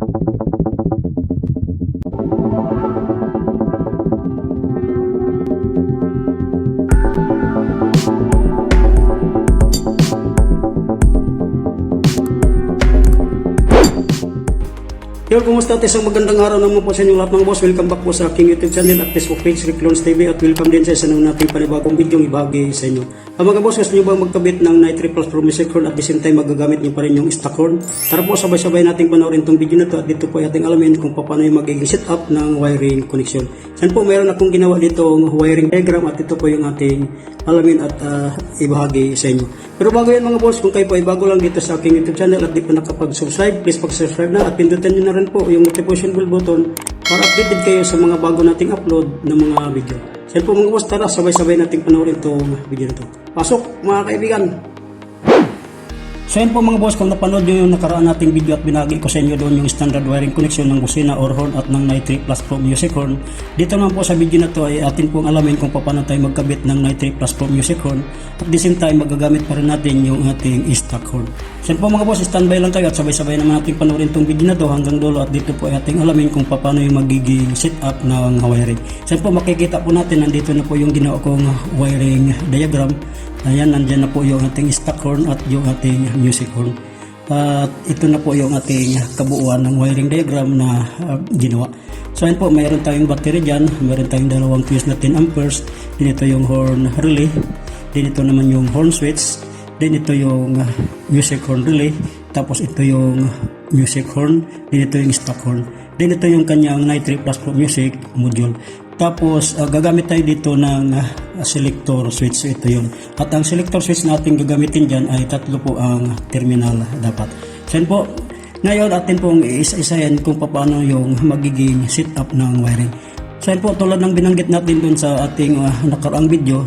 Thank you. Yo, kumusta at isang magandang araw naman po sa inyong lahat mga boss. Welcome back po sa aking YouTube channel at Facebook page, Rick Loans TV at welcome din sa isang nating panibagong video ibahagi sa inyo. Ang mga boss, gusto nyo ba magkabit ng Night Plus Pro Music Horn at the same time magagamit nyo pa rin yung stock horn? Tara po, sabay-sabay nating panoorin itong video na to at dito po ay ating alamin kung paano yung magiging setup ng wiring connection. Yan po, mayroon akong ginawa dito wiring diagram at ito po yung ating alamin at ah, ibahagi sa inyo. Pero bago yan mga boss, kung kayo po ay bago lang dito sa aking YouTube channel at di pa nakapag-subscribe, please pag-subscribe na at pindutin nyo na rin po yung notification bell button para updated kayo sa mga bago nating upload ng mga video. So po mga boss, tara sabay-sabay nating panoorin itong video na to. Pasok mga kaibigan! So yan po mga boss, kung napanood nyo yung nakaraan nating video at binagi ko sa inyo doon yung standard wiring connection ng busina or horn at ng Night 3 Plus Pro Music Horn. Dito naman po sa video na to ay atin pong alamin kung paano tayo magkabit ng Night 3 Plus Pro Music Horn at the same time magagamit pa rin natin yung ating stock horn. Yan po mga boss, standby lang kayo at sabay-sabay naman natin panoorin tong video na to hanggang dulo at dito po ay ating alamin kung paano yung magiging setup ng wiring. Yan po makikita po natin nandito na po yung ginawa kong wiring diagram Ayan, nandyan na po yung ating stock horn at yung ating music horn. At ito na po yung ating kabuuan ng wiring diagram na uh, ginawa. So ayan po, mayroon tayong battery dyan, mayroon tayong dalawang fuse na 10 amperes, din yung horn relay, din naman yung horn switch, din ito yung uh, music horn relay, tapos ito yung music horn, din ito yung stock horn. Din ito yung kanyang Night 3 Plus Pro Music module. Tapos uh, gagamit tayo dito ng uh, selector switch ito yun. At ang selector switch natin gagamitin dyan ay tatlo po ang terminal dapat. So yun po, ngayon atin pong isa-isayan kung paano yung magiging setup ng wiring. So yun po, tulad ng binanggit natin dun sa ating uh, nakaraang video,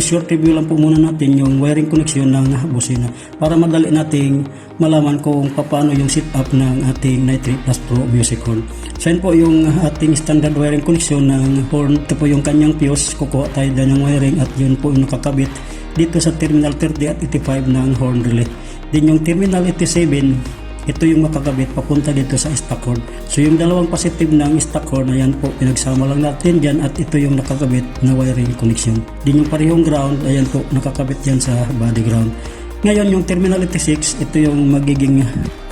short review lang po muna natin yung wiring connection ng busina para madali nating malaman kung paano yung setup ng ating Night 3 Plus Pro Music Horn. So yun po yung ating standard wiring connection ng horn. Ito po yung kanyang fuse. Kukuha tayo dyan ng wiring at yun po yung nakakabit dito sa terminal 30 at 85 ng horn relay. Din yung terminal 87 ito yung makakabit papunta dito sa stock horn. So yung dalawang positive ng stock horn, ayan po, pinagsama lang natin dyan at ito yung nakakabit na wiring connection. Din yung parehong ground, ayan po, nakakabit dyan sa body ground. Ngayon yung terminal 86, ito yung magiging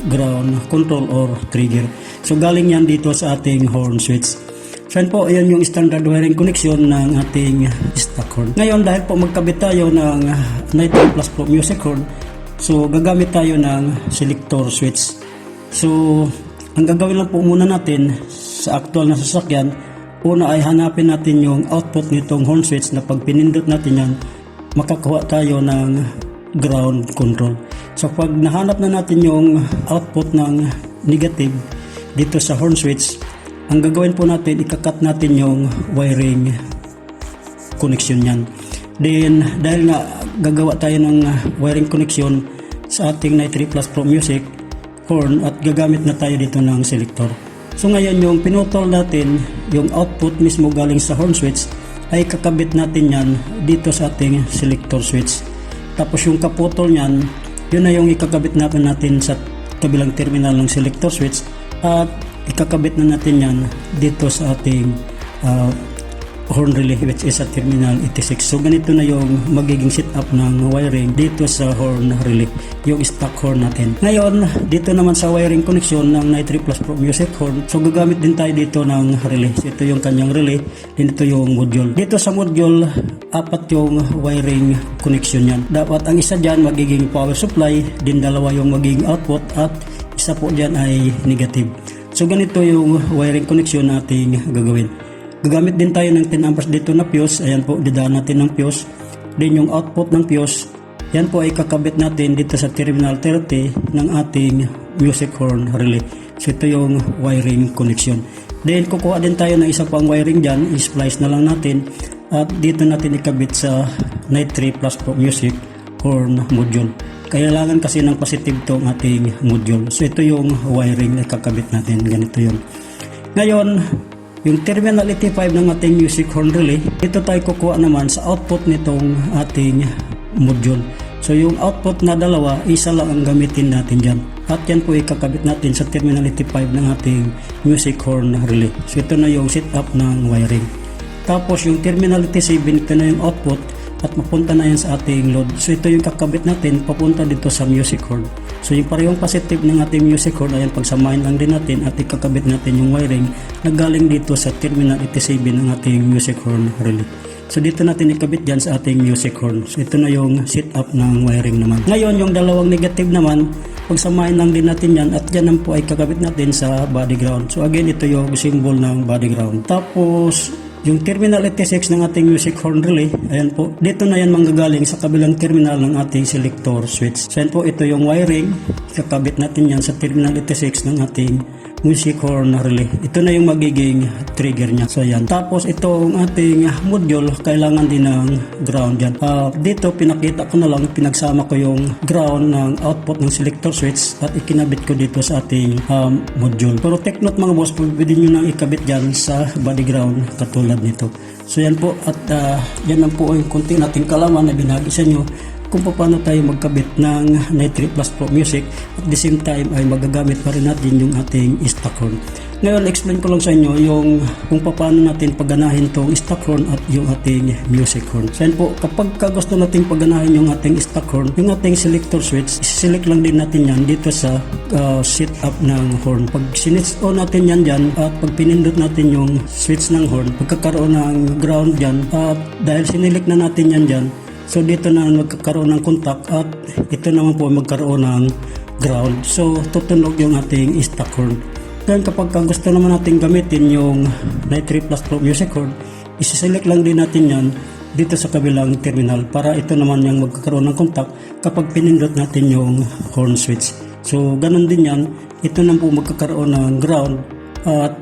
ground control or trigger. So galing yan dito sa ating horn switch. So yan po, ayan yung standard wiring connection ng ating stock horn. Ngayon dahil po magkabit tayo ng Night Plus Pro Music Horn, So, gagamit tayo ng selector switch. So, ang gagawin lang po muna natin sa actual na sasakyan, una ay hanapin natin yung output nitong horn switch na pag pinindot natin yan, makakuha tayo ng ground control. So, pag nahanap na natin yung output ng negative dito sa horn switch, ang gagawin po natin, ikakat natin yung wiring connection yan. Then, dahil nga gagawa tayo ng uh, wiring connection sa ating Night 3 Plus Pro Music horn at gagamit na tayo dito ng selector. So ngayon yung pinutol natin, yung output mismo galing sa horn switch ay kakabit natin yan dito sa ating selector switch. Tapos yung kaputol niyan, yun na yung ikakabit natin natin sa kabilang terminal ng selector switch at ikakabit na natin yan dito sa ating uh, horn relay which is sa terminal 86. So ganito na yung magiging setup ng wiring dito sa horn relay, yung stock horn natin. Ngayon, dito naman sa wiring connection ng Night 3 Plus Pro Music horn, so gagamit din tayo dito ng relay. So, ito yung kanyang relay, din ito yung module. Dito sa module, apat yung wiring connection yan. Dapat ang isa dyan magiging power supply, din dalawa yung magiging output at isa po dyan ay negative. So ganito yung wiring connection nating gagawin. Gagamit din tayo ng 10 amperes dito na fuse. Ayan po, didaan natin ng fuse. Then yung output ng fuse, yan po ay kakabit natin dito sa terminal 30 ng ating music horn relay. So ito yung wiring connection. Then kukuha din tayo ng isa pang wiring dyan, i-splice na lang natin. At dito natin ikabit sa Night 3 Plus Pro Music horn module. Kailangan kasi ng positive tong ating module. So ito yung wiring na kakabit natin. Ganito yun. Ngayon, yung terminal 85 ng ating music horn relay, ito tayo kukuha naman sa output nitong ating module. So yung output na dalawa, isa lang ang gamitin natin dyan. At yan po ikakabit natin sa terminal 85 ng ating music horn relay. So ito na yung setup ng wiring. Tapos yung terminal 87, ito na yung output at mapunta na yan sa ating load. So ito yung kakabit natin papunta dito sa music horn. So yung parehong positive ng ating music horn, ayan pagsamahin lang din natin at ikakabit natin yung wiring na galing dito sa terminal 87 ng ating music horn relay. So dito natin ikabit dyan sa ating music horn. So ito na yung setup ng wiring naman. Ngayon yung dalawang negative naman, pagsamahin lang din natin yan at yan po ay kakabit natin sa body ground. So again, ito yung symbol ng body ground. Tapos yung terminal 86 ng ating music horn relay, ayan po, dito na yan manggagaling sa kabilang terminal ng ating selector switch. So ayan po, ito yung wiring, kakabit natin yan sa terminal 86 ng ating music horn relay. Ito na yung magiging trigger niya. So ayan. Tapos itong ating module, kailangan din ng ground yan. Ah, dito pinakita ko na lang, pinagsama ko yung ground ng output ng selector switch at ikinabit ko dito sa ating um, module. Pero take note mga boss, pwede nyo nang ikabit yan sa body ground katulad nito. So yan po at ah, yan lang po yung konti nating kalaman na binagi sa inyo kung paano tayo magkabit ng Nitri Plus Pro Music at the same time ay magagamit pa rin natin yung ating stock horn. Ngayon, explain ko lang sa inyo yung kung paano natin pagganahin tong stock at yung ating music horn. So po, kapag ka gusto natin pagganahin yung ating stock horn, yung ating selector switch, select lang din natin yan dito sa uh, setup ng horn. Pag sinitch on natin yan dyan at pag pinindot natin yung switch ng horn, pagkakaroon ng ground dyan at dahil sinilik na natin yan dyan, So dito na magkakaroon ng contact at ito naman po magkaroon ng ground. So tutunog yung ating stock horn. Then kapag ka gusto naman natin gamitin yung Nitri Plus Pro Music Horn, isiselect lang din natin yan dito sa kabilang terminal para ito naman yung magkakaroon ng contact kapag pinindot natin yung horn switch. So ganun din yan, ito naman po magkakaroon ng ground at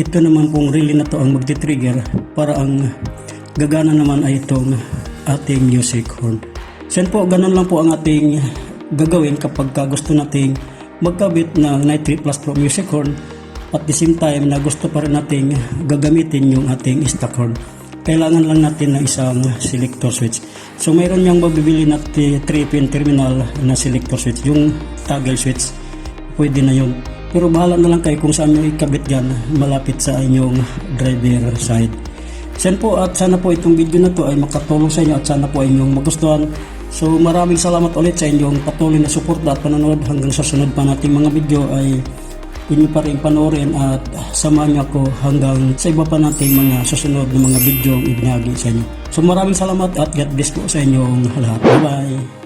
ito naman pong relay na to ang magti-trigger para ang gagana naman ay itong ating music horn. So po, ganun lang po ang ating gagawin kapag ka gusto nating magkabit ng Nitri Plus Pro Music Horn at the same time na gusto pa rin nating gagamitin yung ating stock horn. Kailangan lang natin ng isang selector switch. So mayroon yung mabibili na 3-pin terminal na selector switch, yung toggle switch. Pwede na yun. Pero bahala na lang kayo kung saan nyo ikabit yan malapit sa inyong driver side. Yan po at sana po itong video na to ay makatulong sa inyo at sana po ay inyong magustuhan. So maraming salamat ulit sa inyong patuloy na suporta at panonood hanggang sa sunod pa nating mga video ay inyo pa rin panoorin at samahan niyo ako hanggang sa iba pa nating mga susunod na mga video ang ibinahagi sa inyo. So maraming salamat at God bless po sa inyong lahat. Bye bye!